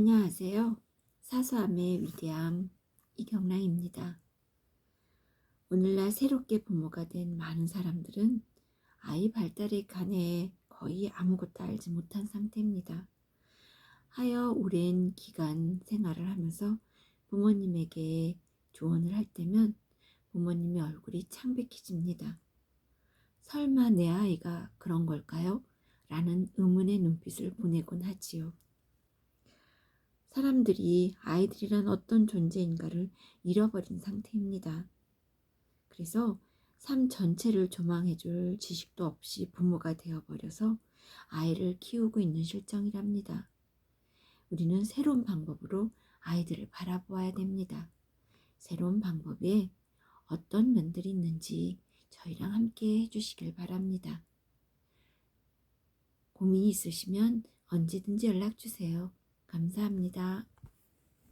안녕하세요. 사소함의 위대함 이경랑입니다. 오늘날 새롭게 부모가 된 많은 사람들은 아이 발달에 관해 거의 아무것도 알지 못한 상태입니다. 하여 오랜 기간 생활을 하면서 부모님에게 조언을 할 때면 부모님의 얼굴이 창백해집니다. 설마 내 아이가 그런 걸까요? 라는 의문의 눈빛을 보내곤 하지요. 사람들이 아이들이란 어떤 존재인가를 잃어버린 상태입니다. 그래서 삶 전체를 조망해줄 지식도 없이 부모가 되어버려서 아이를 키우고 있는 실정이랍니다. 우리는 새로운 방법으로 아이들을 바라보아야 됩니다. 새로운 방법에 어떤 면들이 있는지 저희랑 함께 해주시길 바랍니다. 고민이 있으시면 언제든지 연락 주세요. 감사합니다.